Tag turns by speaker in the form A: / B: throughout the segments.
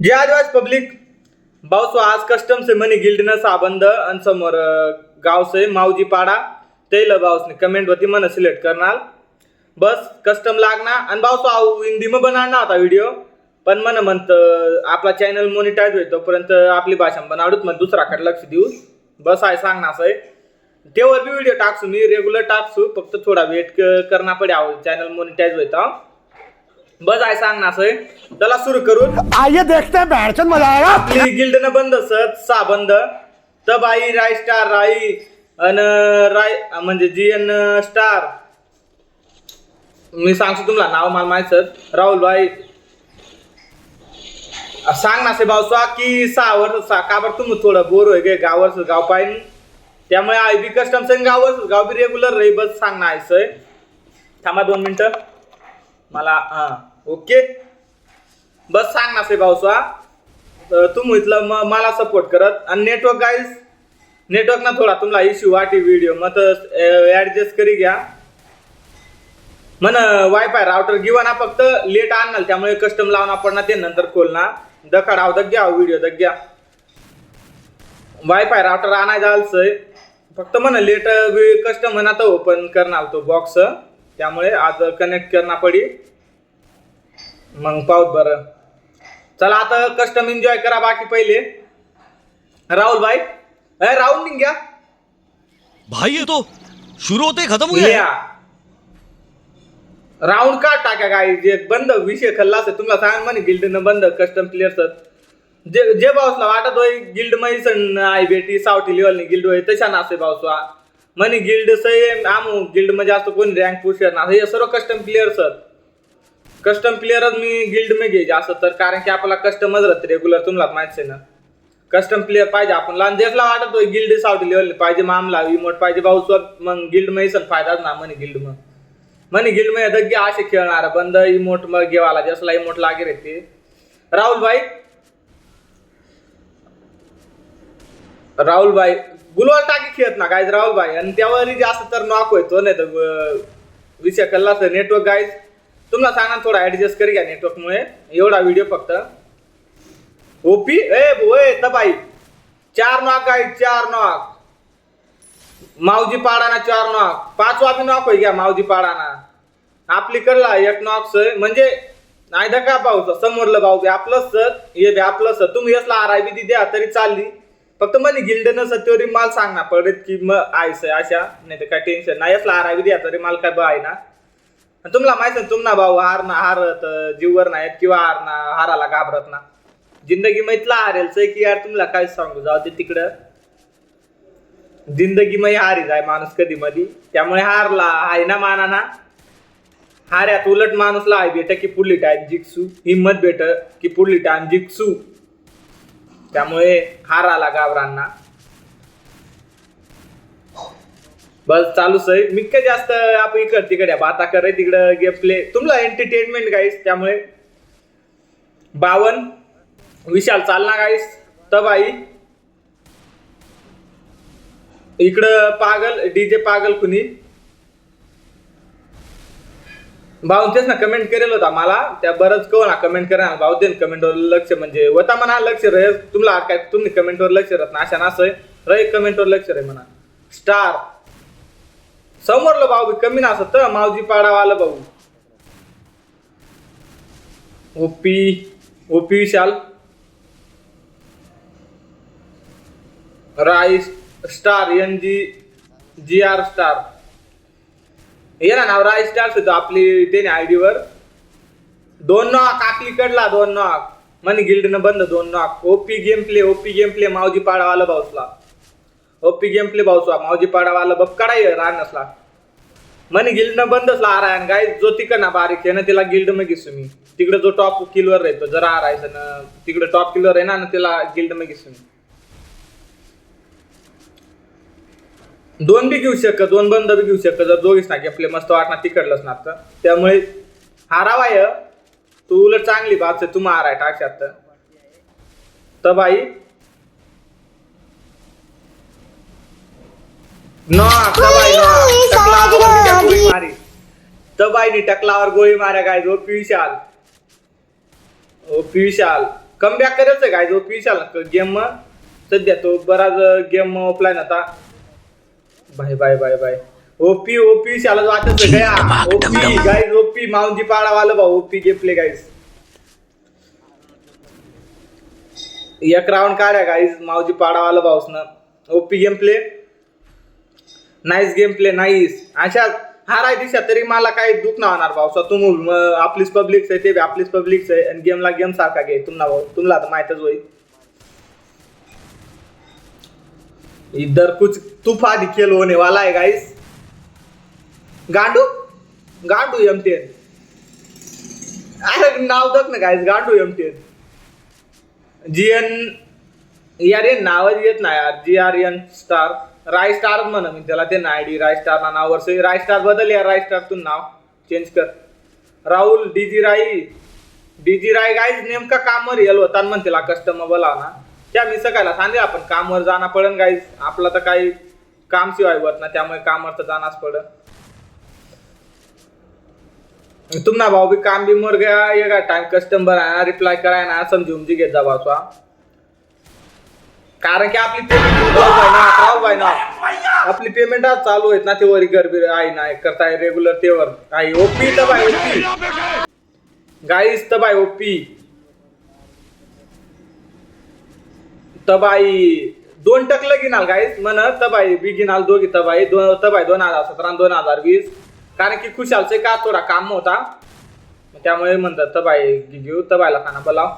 A: जे आदिवासी पब्लिक भाऊ आज कस्टम से मनी गिल्ड न साबंद आणि समोर गाव से मावजी पाडा तेल भाऊसने कमेंट होती मन सिलेक्ट करणार. बस कस्टम लागना आणि भाऊ आऊ हिंदी में बनाना होता व्हिडिओ पण मन म्हणत आपला चॅनल मोनिटाईज होईल तोपर्यंत आपली भाषा बनाडूत मग दुसराकडे लक्ष देऊ बस आहे सांग ना असं तेवर तेव्हा बी व्हिडिओ टाकसू मी रेग्युलर टाकसू फक्त थोडा वेट करणार पडे आहो चॅनल मोनिटाईज होता बस आहे सांग ना असं आहे. चला सुरू करून.
B: आइए देखते हैं बैठचंद मजा आएगा
A: आपली गिल्ड न बंद सत सहा बंद तबाई राय स्टार राई अन राय म्हणजे जी एन स्टार. मी सांगतो तुम्हाला नाव मला माहीत सर राहुल भाई. सांग ना से भाऊसा की सहा वर्ष सहा का बरं तुम्ही थोडं बोर होय गे गाव वर्ष गाव पाहिजे त्यामुळे आय बी कस्टम संग गाव वर्ष गाव बी रेग्युलर रही बस सांग ना आयसंय थांबा दोन मिनिटं. मला हा. ओके? बस सांग ना से भाऊसा तर तुम्ही मग मला सपोर्ट करत. आणि नेटवर्क गाईज नेटवर्क ना थोडा तुम्हाला इश्यू वाटी व्हिडिओ मग ऍडजस्ट करी घ्या. म्हण वायफाय राउटर घेऊ ना फक्त. लेट आणणार त्यामुळे कस्टम लावणार पडणार ते नंतर खोलणार दखाड आव दग्या व्हिडिओ दग्या वायफाय राउटर आणायचा जालसय फक्त म्हण लेट कस्टम म्हणा तो ओपन करणार तो बॉक्स त्यामुळे आज कनेक्ट करणार पडी. मग पाहूत बरं. चला आता कस्टम एन्जॉय करा बाकी पहिले. राहुल भाई. ए राहुल निघ घ्या
C: भाई ये तो शुरू होते खत्म हो। गया
A: राऊंड का टाका काय जे बंद विषय खल्ला असेल तुम्हाला सांग म्हणे गिल्ड न बंद कस्टम प्लेअर जे जे बाऊसला वाटत होय गिल्ड सण आई बेटी सावटी लेवल गिल्ड होय तशा नासे बाऊसवा म्हणे गिल्ड सय आमू गिल्डमध्ये जास्त कोणी रँक पुशर ना हे सर्व कस्टम प्लेअर सर कस्टम प्लेअरच मी गिल्ड में घे जास्त तर कारण की आपला कस्टमच राहते रेग्युलर तुम्हाला माहिती आहे ना. कस्टम प्लेअर पाहिजे आपण लहान देशला वाटत होय गिल्ड सावटी लेवल पाहिजे मामला इमोट पाहिजे भाऊ मग गिल्डमध्ये सण फायदाच ना म्हणे गिल्ड मग. म्हणे गिल्डमध्ये दग्गे असे खेळणार बंद इमोट मग घेवाला जसला इमोट लागे रे ते. राहुल भाई? राहुल भाई गुलवाल टाकी खेळत ना गायज राहुल भाई. आणि त्यावर जास्त तर नॉक होतो नाही तर विषय कल्ला असं नेटवर्क गायज तुम्हाला सांगा थोडा ऍडजस्ट करी घ्या नेटवर्कमुळे एवढा व्हिडिओ फक्त. ओपी ए ओए तबाई. चार नॉक आहे चार नॉक मावजी पाडाना चार नॉक पाचवा बी नॉक होई घ्या मावजी पाडाना. आपली कडला एक नॉक सर. म्हणजे नाही धका भाऊ समोरलं भाऊ बी आपलंच सर. हे बी आपलं सर. तुम्ही यसला आर आय बी द्या तरी चालली. फक्त म्हणे गिल्डन सत्योरी माल सांग ना परत की मग आहे अशा नाही तर काय टेन्शन नाही. असला आर आय द्या तरी माल काय आहे ना. आणि तुम्हाला माहीत ना तुम्हाला भाऊ हार ना हारत जीववर नाहीत किंवा हार ना हाराला घाबरत ना. जिंदगी मैतला हारेल सर की यार तुम्हाला काय सांगू जाऊ दे तिकडं. जिंदगी मग हारी जाय माणूस कधी मधी. त्यामुळे हारला आहे ना माना ना हार्यात उलट माणूसला आहे भेट की पुढली टाइम जिक्सू. हिंमत भेट की पुढली टाइम जिक्सू. त्यामुळे हार आला गावरांना बस चालू सही मी काय जास्त आपण इकड तिकडे बाता करे तिकडं गेम प्ले तुम्हाला एंटरटेनमेंट गाईस त्यामुळे. बावन विशाल चालना गाईस तबाई इकडं पागल डीजे पागल कुणी? भाऊ तेच ना कमेंट करेल होता मला त्या बरंच कहो ना कमेंट करा भाऊ दे कमेंटवर लक्ष म्हणजे. होता म्हणा लक्ष रे तुम्हाला काय तुम्ही कमेंटवर लक्ष राहत ना अशा नासय रे कमेंटवर लक्ष रे म्हणा. स्टार समोरलं भाऊ कमी ना असत मावजी पाडावाला भाऊ. OP OP Vishal. Rice star N G G R star ये ना नाव राय स्टार्स होतो आपली त्याने आय डीवर दोन नॉक आपली कडला दोन नॉक मनी गिल्डनं बंद दोन knock OP game play OP game play Mavji पाडावाला भाऊसला. ओपी गेम प्ले भाऊसला. मावजी पाडावाला बप कडाय रान नसला मनी गिल्डनं बंदचला ला आणि गाय जो तिकडं ना बारीक आहे ना तिला गिल्ड मग घेसू मी तिकडं जो टॉप किलवर राहतो जरा आरायचं ना तिकडं टॉप किलवर आहे ना ना गिल्ड मग घेसू मी दोन बी घेऊ शकत दोन बंद बी घेऊ शकत जर दोघीच ना आपले मस्त वाटणार तिकडलंच ना आता. त्यामुळे हारावाय तू उलट चांगली बात आहे तू माराय टाकशात. तर बाई टकलावर गोळी मारी तबाईनी टकलावर गोळी माऱ्या काय ओ विशाल ओ विशाल कमबॅक करेल आहे काय जो विशाल गेम सध्या तो बराच गेम ऑफलाईन आता. Bye bye bye bye. OP OP शाला वाटत गया. ओपी गाईज ओपी माऊंजी पाडा वाला भाऊ ओपी गेम प्ले गाईज एक राऊंड काढ्या गाईज माऊजी पाडा वाला भाऊस ना OP game play nice game play nice अशा हाराय दिशा तरी मला काही दुःख ना होणार भाऊ. तुम आपलीच पब्लिक आहे ते आपलीच पब्लिक आहे आणि गेमला गेम सारखा घे. तुम्हाला भाऊ तुम्हाला आता माहितच होईल. इधर कुछ तूफान खेल होने वाला है गाइस गांडू? गांडू एमटीएन अरे नाव बघ ना गाईस गांडू एमटीएन जीएन यार हे नावच येत नाही यार. G R N star Rai star म्हण मी त्याला ते आय डी राय स्टार ना नाव वर्ष राय स्टार बदल यार राय स्टार तू नाव. चेंज कर. Rahul DG Rai DG Rai guys नेमका कामवर येल होता म्हण त्याला कस्टमर बोला ना. त्या मी सकाळला सांगेल आपण कामवर जाणं पडन गाईज आपलं तर काही काम शिवाय होत ना त्यामुळे कामवर तर जाणारच पडन. तुम्हाला भाऊ भी काम भी मर गया ये का टाइम कस्टमर आहे ना रिप्लाय कराय ना समजून जी घेत जा भाऊ कारण की आपली पेमेंट ना आपली पेमेंट आज चालू आहेत ना ते वरी गरबी आहे ना करताय रेग्युलर तेवर काही ओपी तर बाय ओपी गाईस तर बाय ओपी तबाई. दोन टकलं गिनाल गाईस म्हण तबाई बी गिनाल दोघी तबाई दोन तबाई दोन हजार सतरा दोन हजार वीस. कारण की खुशालचे का थोडा काम होता? त्यामुळे म्हणतात तबाई घेऊ तबाईला खाना बोलाव.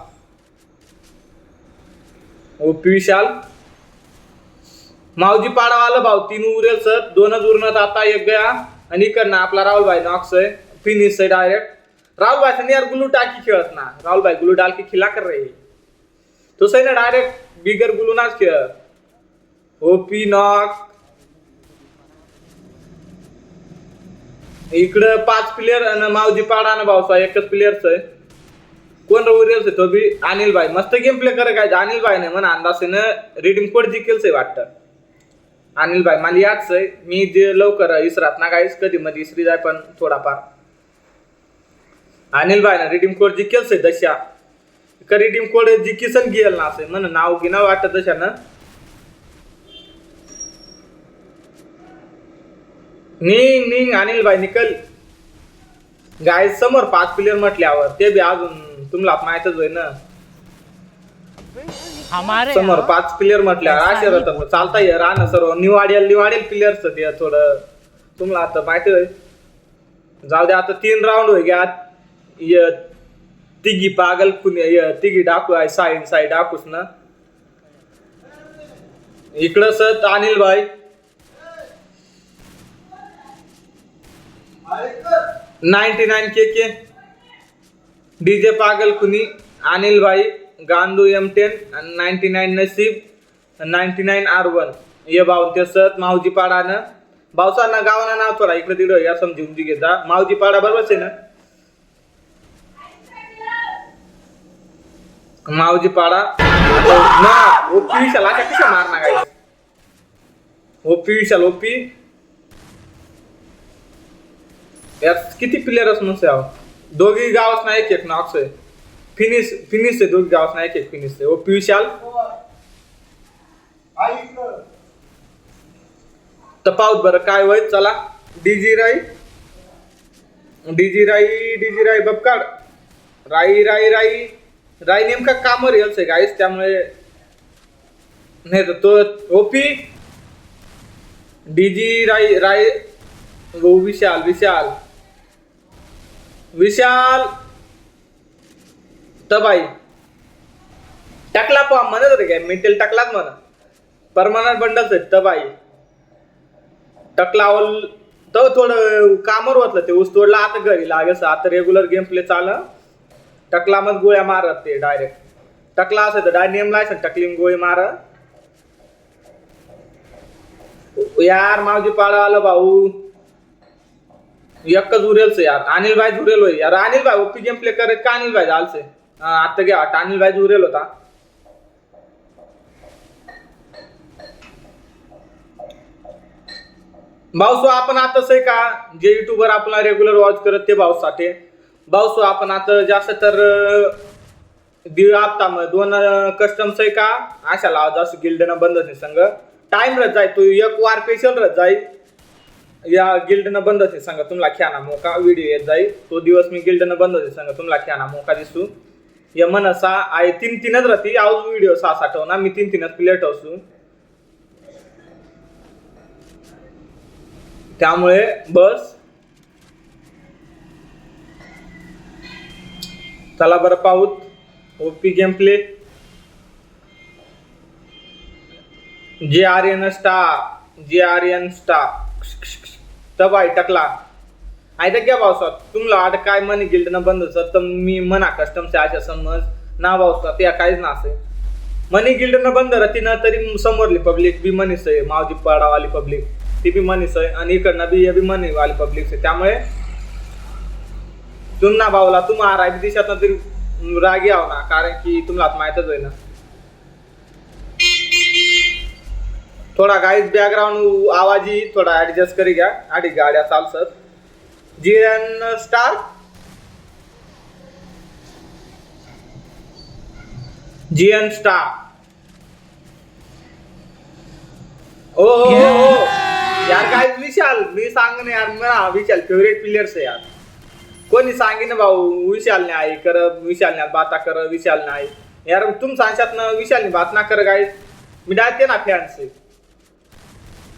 A: ओपी विशाल. मावजी पाडावाला भाऊ तीन उरेल सर. दोनच उरणार आता एक गया. आणि इकडनं आपला राहुलबाई नॉक्स आहे. फिनिश आहे डायरेक्ट राहुलभाई यार गुलू टाकी खेळत ना. राहुलभाई गुलू डाल की खिला कर रही तो सही ना डायरेक्ट बिगर गुलू नाच खेळ ओपी नॉक। इकडं पाच प्लेयर आणि मावजी पाडा ना भाऊसा एकच प्लेयरच आहे. कोण उरेल तो बी अनिल भाई. मस्त गेम प्ले करत काय अनिल भाई नाही म्हणा अंदाजेनं रिडीम कोड जिंकेलच आहे वाटतं? अनिल भाई मला याच आहे मी जे लवकर इसरात ना काहीच कधी मध्ये इसरी जाय पण थोडाफार. अनिल भाई ना रिडीम कोड जिंकेलच आहे दशा. का रिडीम कोड जिकीसन गेल ना असं. म्हण नाव गिना वाटत दशा ना. निंग निंग अनिल भाई निकल. गाय समोर पाच प्लेअर म्हटल्यावर ते बी अजून तुम्हाला माहितच होय ना.
B: हमारे
A: समोर पाच प्लेअर म्हटल्यावर असे राहतात चालता ये राहणं सर्व निवाडेल निवाडेल प्लेअरच ते थोडं तुम्हाला आता माहिती होय जाऊ दे आता तीन राऊंड होय य- तिघी पागल कुणी य- तिघी डाकू आहे साई साई डाकूस ना इकडं सत अनिल भाई ninety nine K K DJ पागल कुनी अनिल भाई गांधू एम टेन आणि नाईन्टी नाईन नसीब नाईन्टी नाईन आर वन ये भाऊ ते सत मावजी पाडानं भाऊसांना गावाना नाव थोडा इकडे तिकडं या समजून घेता मावजी पाडा बरोबरच आहे ना मावजी पाडा ना ओपी विशाल अशा कशा मारणार काय ओपी विशाल ओपी. यात किती प्लेयर असं नसे आहो दोघी गावच ना एक एक नॉक्स आहे. फिनिश फिनिश आहे दोघी गावच ना एक एक फिनिश आहे. ओपी विशाल. तपावत बरं काय होय चला. डीजी राई. डीजी राई डीजी राई बपकाड राई राई राई. राई नेमका कामवर येलच आहे गाईस त्यामुळे नाही तर तो ओपी डीजी राई राई वो विशाल विशाल. विशाल तबाई. टाकला पा म्हणत होते काय? मेंटल टाकलाच म्हणा. परमानंट बंडलच आहे तबाई. टकलावल तर थोडं कामवर होतलं ते ऊस तोडला आता घरी लागेल आता रेग्युलर गेम प्ले चाल टकला मग गोळ्या मारत ते डायरेक्ट टकला असेल तर डायरेक्ट नेमला असेल टकली गोळी मार यार मावजी पाळा आलं भाऊ. एकच उरेलच यार अनिल भाई उरेल होय. यार अनिल भाई ओपी गेम प्ले करत का अनिल भाई? झालसे आता घ्या. अनिल भाई उरेल होता. भाऊसो आपण आताच आहे का? जे युट्यूबर आपला रेग्युलर वॉच करत ते भाऊसाठी. भाऊसो आपण आता जास्त तर दीड हप्ता मग दोन कस्टम्स आहे का? अशा लावा जास्त गिल्डनं बंद नाही संघ टाइम रच जाय तू एक वार पेशल रच जाई या गिल्डनं बंद असेल सांगा तुम्हाला ख्याना मोका व्हिडिओ येत जाईल तो दिवस मी गिल्डनं बंद असेल सांगा तुम्हाला ख्याना मोका दिसू. या मनसा आहे तीन तीनच राहते आऊज व्हिडिओ सहा साठव ना मी तीन तीनच प्लेट ठेवसू. त्यामुळे बस. चला बरं पाहूत. OP game play J R N star J R N star तब आहे टकला आहे तर घ्या पावसात तुमला आठ काय मनी गिल्डनं बंद असत तर मी म्हणा कस्टमचे अशा समज. ना पावसात या काहीच ना असे मनी गिल्डनं बंद राहते तरी समोरली पब्लिक बी मनीस आहे मावजी पाडावाली पब्लिक ती बी मनीस आहे आणि इकडनं बी हे बी मनी वाली पब्लिक आहे त्यामुळे तुम्हा भाऊला तुम्हा राय दिशात तरी राग याव ना कारण की तुम्हाला माहितच आहे ना. थोडा गाईज बॅकग्राऊंड आवाजही थोडा ऍडजस्ट करी घ्या. आणि गाड्या चालसत. G N star G N star ओ हो हो यार काय विशाल मी सांग ना यार मला विशाल फेवरेट प्लेयर्स आहे यार. कोणी सांगेन भाऊ विशाल नाही आहे कर विशाल नाही बाता कर विशाल नाही. यार तुम सांगशात ना विशाल नाही बात ना कर गाय मी डाय ते ना फॅन से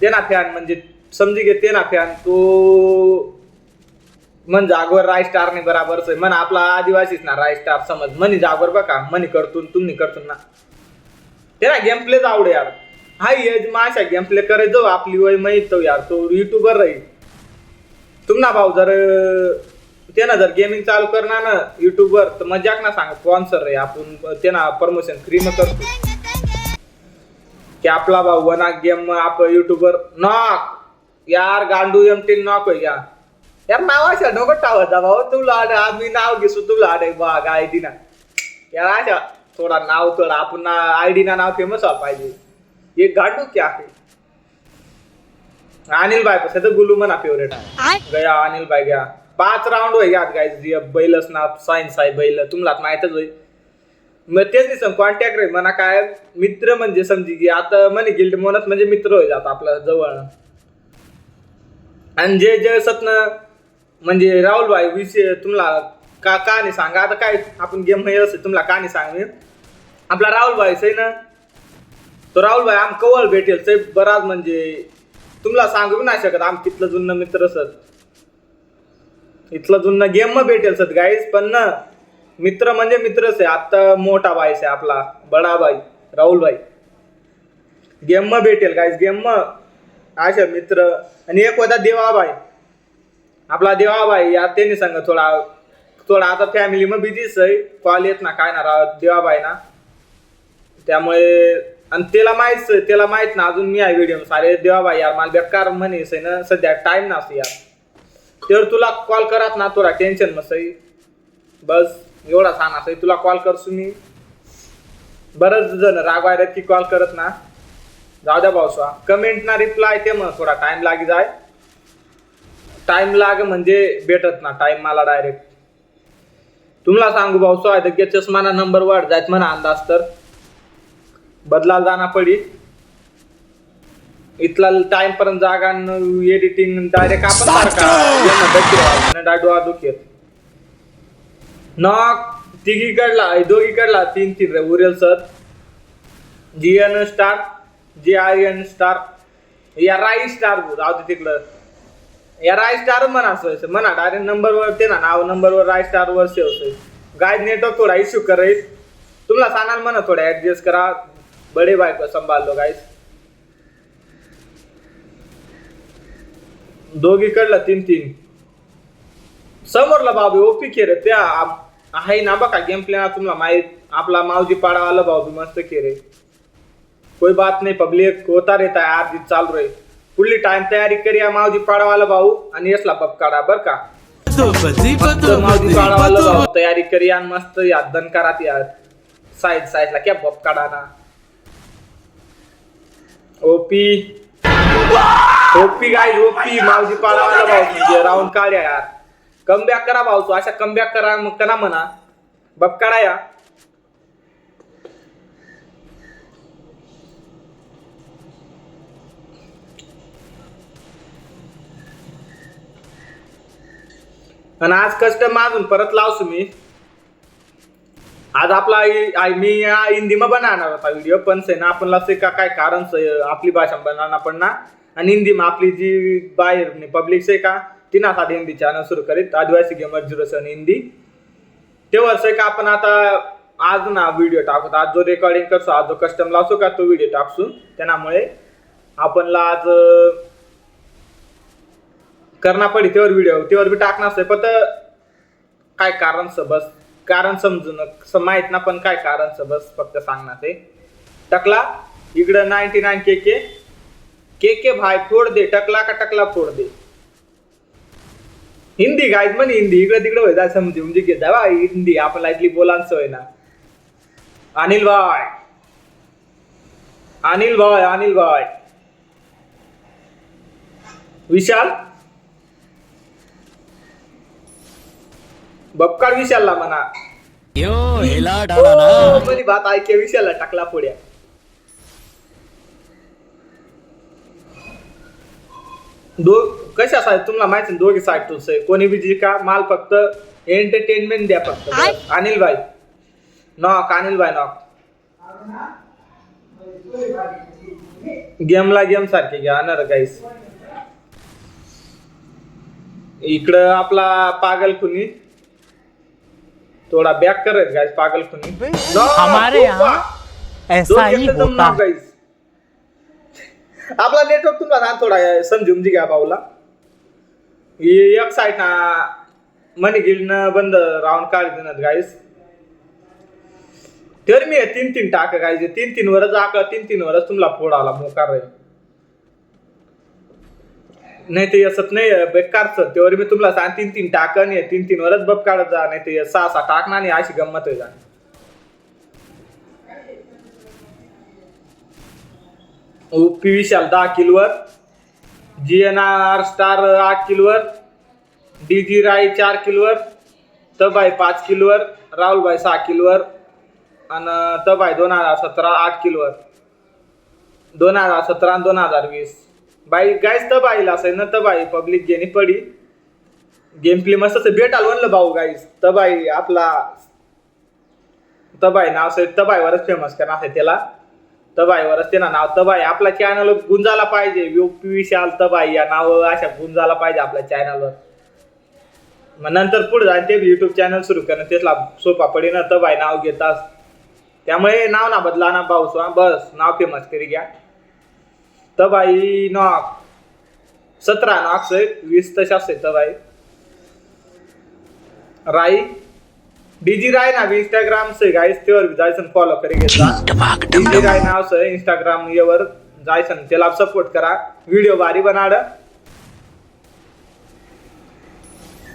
A: ते ना फॅन म्हणजे समजी घे ते ना फॅन तो मन जागवर राय स्टार नाही बराबरच आहे मन आपला आदिवासीच ना राय स्टार समज. मनी जागवर बघा मनी करतून तुम्ही करतून ना. ते ना गेम प्लेच आवड यार. हाय एज माशा गेम प्ले करायचो आपली वय माहीत तो यार. तो युट्यूबर राहील. तुम्हाला भाऊ जर ते ना जर गेमिंग चालू करणार ना युट्यूबवर तर मजाक ना सांग स्पॉन्सर रे आपण ते ना प्रमोशन फ्री न करतो. की आपला भाऊ वना गेम आप युट्यूबर नॉक यार गांडू एम टी नॉक होय या यार नाव अशा नको टावता भाऊ. तुला आड- आम्ही नाव घेसू तुला आडे. बाग आयडी ना. यार अशा थोडा नाव थोडा आपण आयडी ना नाव फेमस व्हायला पाहिजे. ये गांडू क्या है अनिल भाई कसं गुलू म्हणा फेवरेट गया अनिल भाई गया. पाच राऊंड होय यात गाय बैलच ना सायन्स आहे बैल तुम्हाला माहितच होय. मग तेच दिसत कॉन्टॅक्ट रे. म्हणा काय मित्र म्हणजे समजी की आता म्हणे गिल्ड म्हणत म्हणजे मित्र होय जात आपल्या जवळ. आणि जे जे सतन म्हणजे राहुल भाई विषय तुम्हाला का का नाही सांगा. आता काय आपण गेम हे असेल तुम्हाला का नाही सांग मी आपला राहुल भाई सही ना? तो राहुल भाई आम कवळ भेटेल. ते बराच म्हणजे तुम्हाला सांगू नाही शकत. आम कितलं जुनं मित्र असत. इथलं जुन्ना गेम मग भेटेल सर. गाईज पण ना मित्र म्हणजे मित्रच आहे. आता मोठा भाई आहे आपला बडा भाई राहुल भाई गेम मग भेटेल गाईज गेम मग अशा मित्र. आणि एक होता देवाबाई आपला देवाबाई या त्यांनी सांग थोडा थोडा आता फॅमिली मग बिझीच आहे. कॉल येत ना काय ना राव देवाबाई ना. त्यामुळे आणि त्याला माहीत त्याला माहीत ना अजून मी आहे व्हिडिओ सारे देवाबाई यार मला बेकार म्हणेस आहे ना सध्या टाईम नसतो यार. तर तुला कॉल करत ना तुला टेन्शन नसई बस एवढा सांग असं तुला कॉल करसू मी. बरंच जण रागवायला की कॉल करत ना. जाऊ द्या पावसा कमेंट ना रिप्लाय ते मग थोडा टाइम लागी जाय. टाइम लाग म्हणजे भेटत ना. टाइम मला डायरेक्ट तुम्हाला सांगू भाऊ आहे तर चष्माना नंबर वाढ जायत म्हणा अंदाज तर. बदला जाणार पडी. इथला टाइम पर्यंत जागा एडिटिंग डायरेक्ट आपण सारखा डाडू दुखेत नॉक तिघीकडला दोघीकडला तीन तीन रे उरेल sir. G N star G I N star या राई स्टार राहू दे तिकडं. या राय स्टार म्हणा असं म्हणा डायरेक्ट नंबरवर ते ना नाव नंबरवर राय स्टार वर सेव गाय नेटवर्क थोडा इश्यू करायच तुम्हाला सांगाल म्हणा थोडा ऍडजस्ट करा. बडे बायको संभाळलो गाईस दोघीकडला तीन तीन. समोरला बाबी ओपी खेळ त्या आहे ना बघा गेम प्लॅन तुम्हाला माहीत आपला मावजी पाडावाला भाऊ मस्त खेळ कोई बात नाही पब्लिक होता रे है आज चालू रे पुढली टाइम तयारी करिया मावजी पाडावाला भाऊ आणि यसला बप काढा बर का. मावजी पाडावाला भाऊ तयारी करिया आणि मस्त या दन करा यार साईड साईडला क्या बप काढा ना. ओपी. ओपी गाईज ओपी मावशी पाडा माझा भाऊ म्हणजे राहून काढ्या यार कम बॅक करा भाऊ तू अशा कम बॅक करा. मग करा म्हणा. बप करा या. आणि आज कष्ट अजून परत लावसू मी. आज आपला आई आई मी हिंदी मग बनवणार होता व्हिडिओ पण सेना आपण लावतोय का? काय कारण आपली भाषा बनवणार पण ना. आणि हिंदीमा आपली जी बाहेर म्हणजे पब्लिक आहे का तिनासाठी हिंदी चॅनल सुरू करीत. आदिवासी गेमर झिरो सन हिंदी. तेव्हाच आहे का आपण आता आज ना व्हिडिओ टाकतो. आज जो रेकॉर्डिंग करतो आज जो कस्टम लावतो का तो व्हिडिओ टाकसून त्यामुळे आपणला आज अं, पडे पडी व्हिडिओ तेवर बी टाकणार आहे पण काय कारण बस. कारण समजून माहीत माहीत ना पण काय कारण बस. फक्त सांगणार ते. टकला? इकडं नाईन्टी नाईन के के के के भाई फोड दे टकला का टकला फोड दे. हिंदी गायज म्हणे हिंदी इकडे तिकडे होता समजून म्हणजे घेता बा हिंदी आपल्याला इथली बोलान सवय ना. अनिल भाई. अनिल भाई अनिल भाई. विशाल? बपकार विशालला म्हणा.
C: यो हिला डाला ना.
A: म्हणे बात ऐके विशालला टाकला पुढ्या दो कशा साहेब तुम्हाला माहिती दोघे साईड टूल्स आहे कोणी बी जी का माल फक्त एंटरटेनमेंट द्या फक्त. अनिल भाई. नॉक अनिल भाई नॉक गेमला गेम सारखे घ्या ना गाईस इकडं आपला पागल खुनी थोडा बॅक करत गाईस पागल खुनी
B: हमारे. ऐसा ही होता. है
A: guys. आपला नेटवर्क तुम्हाला ना थोडा समजून जी घ्या पाऊला एक साईड ना मनी गिल्ड बंद राहून काढ गाईस तर मी तीन तीन टाक गायचे तीन तीन वरच आक तीन तीन वरच तुम्हाला फोड आला मोकार रे. नाही ते असत नाही बेकारच तेव्हा मी तुम्हाला सांग तीन तीन टाक नाही तीन तीन वरच बप काढत जा नाही ते सहा सहा टाकणार आणि अशी गंमत पी व्ही विशाल दहा किलोवर जी एन आर स्टार आठ किलोवर डी जी राय चार किलोवर तबाई पाच किलोवर राहुलबाई सहा किलोवर आणि तबाई दोन हजार सतरा आठ किलोवर. दोन हजार सतरा आणि दोन हजार वीस. बाई गाईस तबाईला असेल ना तबाई पब्लिक गेनी पडी. गेम प्ले मस्त असं भेटाल म्हणलं भाऊ गाईस. तबाई आपला तबाई नाव असेल तबाईवरच फेमस करणार आहे त्याला. तबाईवरच ते ना नाव. तबाई आपला चॅनल गुंजाला पाहिजे. युपी विशाल तबाई या नाव अशा गुंजाला पाहिजे आपल्या चॅनलवर मग नंतर पुढे जाईल ते युट्यूब चॅनल सुरू करणं. त्याला सोपा पडे ना तबाई नाव घेतास त्यामुळे नाव ना बदला ना पाऊस बस नाव फेमस करी घ्या. तबाई नॉक सतरा नॉक्स वीस तशा आहेत तबाई. राई डीजी राय ना इंस्टाग्राम से गाइस त्यावर जायचं फॉलो करी घेता. डीजी राय नाव से इंस्टाग्राम यावर जायचं त्याला सपोर्ट करा. व्हिडिओ भारी बनाड.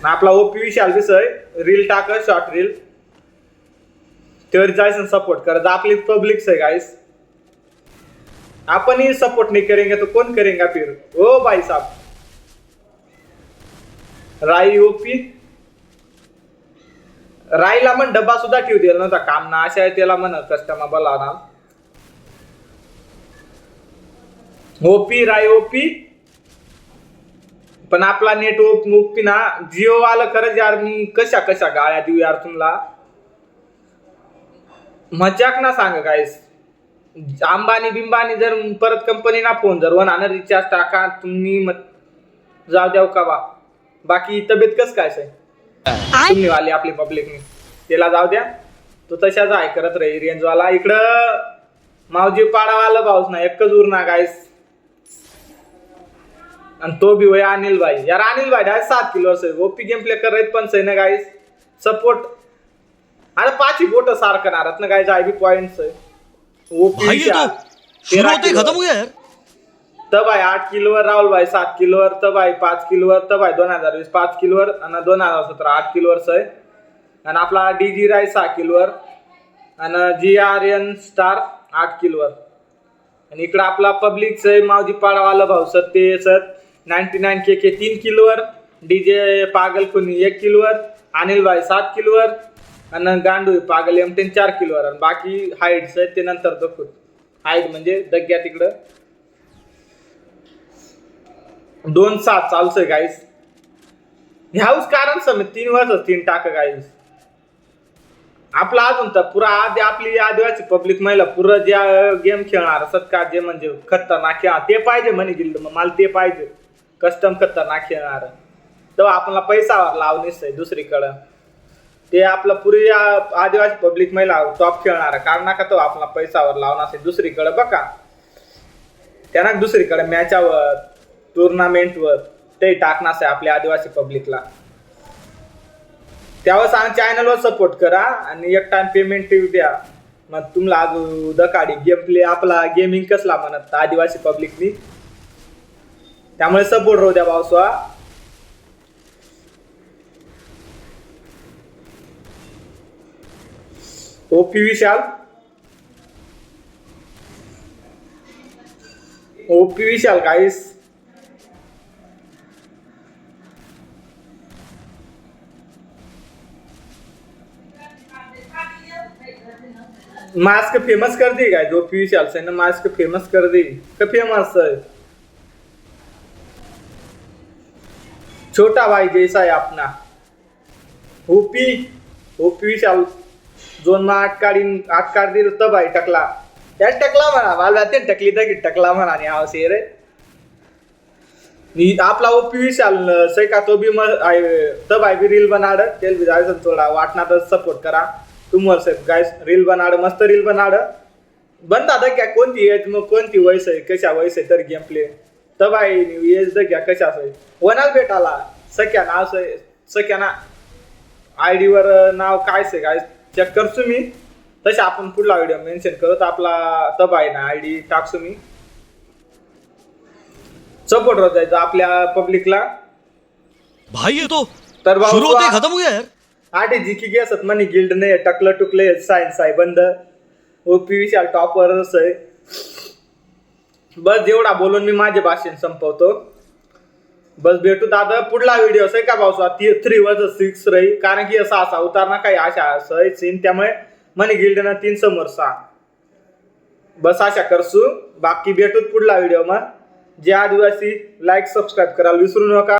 A: आपला ओपी विशाल विषय रील टाक शॉर्ट रील त्यावर जायचं सपोर्ट करा. आपली पब्लिक है गाइस अपन ही सपोर्ट नहीं करेंगे तो कौन करेगा फिर? ओ भाई साहब राई ओपी राईला म्हण डब्बा सुद्धा ठेवू दिला नव्हता. काम ना अशा त्याला म्हण कस्टमर बोला ना. OP Rai OP. पण आपला नेट ओप ओपी ना जिओ आलं खरंच यार मी कशा कशा गाळ्या देऊ यार तुम्हाला मजाक ना सांग गायस अंबानी बिंबानी जर परत कंपनी ना फोन जर वन रिचार्ज टाका तुम्ही मग जाऊ द्याव का बा? बाकी तब्येत कस काय साहेब? तुम्ही वाली आपली पब्लिकनी त्याला जाऊ द्या. तो तशाच आहे करत राही रेंजवाला. इकडं मावजी पाडावाला पाऊस ना एकच उर ना गायस आणि तो बी वय अनिल भाई यार अनिल भाई डायरेक्ट सात किलो असेल. ओपी गेम प्ले करत पण सही ना गाईस सपोर्ट आता पाच बोट सारखं नारात ना गायस आय बी पॉइंट
C: ही खत्म हो गया यार.
A: तर बाय आठ किलोवर राहुल भाई सात किलोवर तर बाय पाच किलोवर तर बाय दोन हजार वीस पाच किलोवर आणि दोन हजार सतरा आठ किलोवर सय. आणि आपला डी जी राय सहा किलोवर आणि जी आर एन स्टार आठ किलोवर. आणि इकडं आपला पब्लिक आहे मावजी पाडावाला भाऊ सर ते sir. Ninety nine K K तीन किलोवर डी जे पागल कुणी एक किलोवर अनिल भाई सात किलोवर आणि गांडू पागल एम टेन चार किलोवर. आणि बाकी हाईट्स आहेत ते नंतर दखू हाईट म्हणजे दग्या तिकडं दोन सात चालूच आहे गाईस ह्याच कारण सम तीन वर्ष तीन टाक गाईस आपला अजून तर पुरा आधी आपली आदिवासी पब्लिक महिला पुरं ज्या गेम खेळणार सत्कार जे म्हणजे खतरनाक खेळणार ते पाहिजे म्हणे गिल्ड मग मला ते पाहिजे. कस्टम खतरनाक खेळणार. तेव्हा आपला पैसा लावणीच आहे दुसरीकडं. ते आपलं पुरी आदिवासी पब्लिक महिला टॉप खेळणार कारण नका तो आपला पैसावर लावणार असेल दुसरीकडे बघा. त्यांना दुसरीकडे मॅचावर टुर्नामेंटवर ते टाकणार आहे आपल्या आदिवासी पब्लिकला. त्यावर सांग चॅनलवर सपोर्ट करा आणि एक टाइम पेमेंट द्या. मग तुम्हाला आज उदकाडी गेम प्ले आपला गेमिंग कसला म्हणत आदिवासी पब्लिकनी. त्यामुळे सपोर्ट राहू द्या पावसा OP Vishal. OP Vishal guys mask famous कर दी काय जो पी विशाल से मास्क फेमस कर दी. का फेमस है. छोटा भाई जैसा है अपना. ओपी ओपी विशाल जोन मा आठ काढीन आठ काढ हो, तब भाई टकला. त्याच टकला म्हणा मला ते टकली तर टकला म्हणा आणि आवाज ये रे आपला ओपी विशाल सै का तो भी मग तब आहे बी रील बनाड तेल बी जायचं थोडा वाटणार तर सपोर्ट करा. तुम्हाला साहेब गायस रील बनाड मस्त रील बनाड. बनता द क्या कोणती एज मग कोणती वयस आहे? कशा वयस आहे? तर गेम प्ले तब आहे एज द घ्या कशा आहे? वनाल भेटाला सख्या नाव सख्या ना आय वर नाव काय से काय चेक करतो मी. तसे आपण पुढला व्हिडिओ मेन्शन करत आपला तब आहे ना आय डी टाकतो मी. सपोर्ट होत जायचं आपल्या पब्लिकला
C: भाई ये तो
A: तर आ-
C: खत्म हो गया यार.
A: आठी जिकी गे असत म्हणे गिल्ड नाही टकलं टुकले सायन्स आहे बंद. ओपी विशाल टॉपवरच आहे. बस एवढा बोलून मी माझे भाषण संपवतो. बस भेटू दादा पुढला व्हिडिओ आहे का भाऊ ती थ्री वज सिक्स राही. कारण की असा असा उतार ना काही आशा असं सीन त्यामुळे म्हणे गिल्ड ना तीन समोर सहा. बस आशा करसू. बाकी भेटूत पुढला व्हिडिओ मग. जे आदिवासी लाईक सबस्क्राईब करायला विसरू नका.